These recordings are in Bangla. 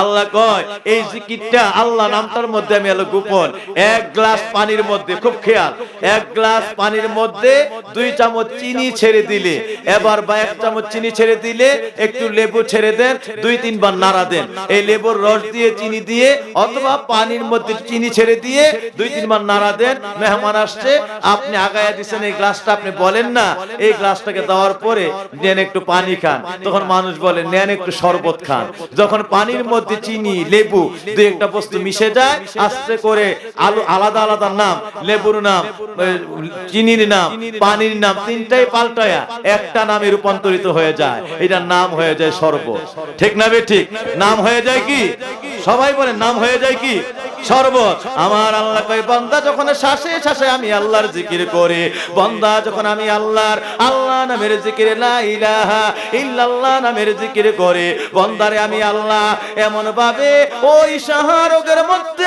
আল্লাহ কয়, এই জিকিরটা আল্লাহ নামটার মধ্যে আমি এলো গোপন। এক গ্লাস পানির মধ্যে, খুব খেয়াল, এক গ্লাস পানির মধ্যে দুই চামচ চিনি ছেড়ে দিলে, এবার বা এক চামচ চিনি ছেড়ে দিলে, একটু লেবু ছেড়ে দেন, দুই তিনবার নাড়া দেন। এই লেবুর রস দিয়ে, চিনি দিয়ে, অথবা পানির মধ্যে চিনি ছেড়ে দিয়ে দুই তিনবার নাড়া দেন, মেহমান আসছে, আপনি আগায়া দিচ্ছেন এই গ্লাসটা আপনি বলেন না, এই গ্লাসটাকে দেওয়ার পরে নেন একটু পানি খান। তখন মানুষ বলে, নেন একটু শরবত খান। যখন পানির মধ্যে চিনি, লেবু, দুই একটা বস্তু মিশে যায়, আস্তে করে আলু, আলাদা আলাদা নাম, লেবুর নাম চিনির নাম, পানির নাম, তিনটাই পাল্টায়া একটা নামে রূপান্তরিত হয়ে যায়। এটার নাম হয়ে যায় সর্ব। ঠিক না বে ঠিক? নাম হয়ে যায় কি? সবাই বলে নাম হয়ে যায় কি? শরবত। আমার আল্লাহ কই বান্দা যখন শ্বাসে শ্বাসে আমি আল্লাহর জিকির করি, বান্দা যখন আমি আল্লাহর, আল্লাহ নামের জিকির, লা ইলাহা ইল্লাল্লাহ নামের জিকির করে, বান্দারে আমি আল্লাহ এমন ভাবে ওই শাহরোগের মধ্যে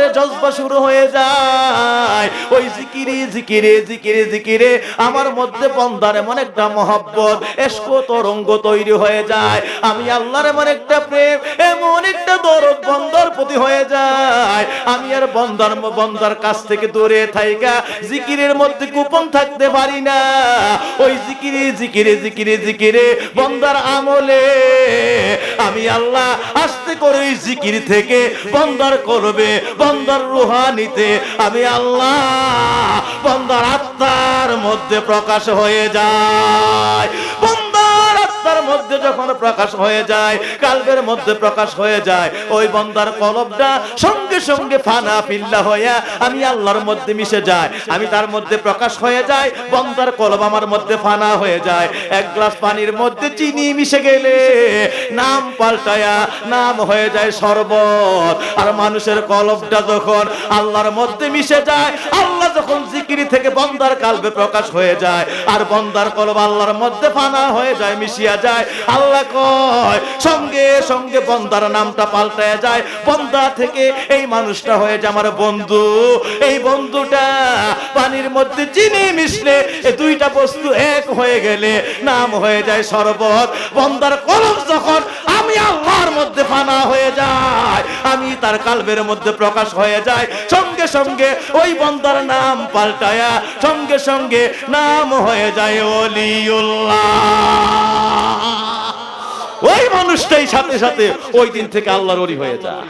আমার জজবা শুরু হয়ে যায়। ওই জিকিরে জিকিরে জিকিরে জিকিরে, আমার মধ্যে বন্দার এমন একটা মহব্বত এসকো তরঙ্গ তৈরি হয়ে যায়। আমি আল্লাহর এমন একটা প্রেম এমন একটা দরদ বন্দর প্রতি হয়ে যায়। আমি আর বন্দার বন্দার কাছ থেকে দূরে থাইকা জিকিরের মধ্যে গোপন থাকতে পারি না। ওই জিকিরে জিকিরে জিকিরে জিকিরে বন্দার আমলে আমি আল্লাহ আস্তে করে জিকির থেকে বন্দার করবে, বন্দার রুহানিতে আমি আল্লাহ বন্দার আত্মার মধ্যে প্রকাশ হয়ে যায়। আত্মার মধ্যে যখন প্রকাশ হয়ে যায়, কালবের মধ্যে প্রকাশ হয়ে যায়, ওই বন্দার কলবটা সঙ্গে সঙ্গে ফানা পিল্লা হইয়া আমি আল্লাহর মধ্যে মিশে যায় আমি তার মধ্যে প্রকাশ হয়ে যায় বন্দার কলব আমার মধ্যে ফানা হয়ে যায়। এক গ্লাস পানির মধ্যে চিনি মিশে গেলে নাম পাল্টায়া নাম হয়ে যায় শরবত। আর মানুষের কলবটা যখন আল্লাহর মধ্যে মিশে যায়, আল্লাহ যখন জিকিরি থেকে বন্দার কালবে প্রকাশ হয়ে যায়। আর বন্দার কলব আল্লাহর মধ্যে ফানা হয়ে যায়, মিশিয়া যায়, আল্লাহ কয়, সঙ্গে সঙ্গে বন্দার নামটা পাল্টায় যায়। বন্দা থেকে এই মানুষটা হয়ে যায় আমার বন্ধু, এই বন্ধুটা পানির মধ্যে চিনি মিশলে এই দুইটা বস্তু এক হয়ে গেলে নাম হয়ে যায় শরবত। বন্দার কলম যখন আমি আল্লাহর মধ্যে ফানা হয়ে যায়, আমি তার কালবের মধ্যে প্রকাশ হয়ে যায়, সঙ্গে সঙ্গে ওই বন্দার নাম পাল্টায়া সঙ্গে সঙ্গে নাম হয়ে যায় অলিউল্লাহ ওই মানুষটাই সাথে সাথে ওই দিন থেকে আল্লাহর অলি হয়ে যায়।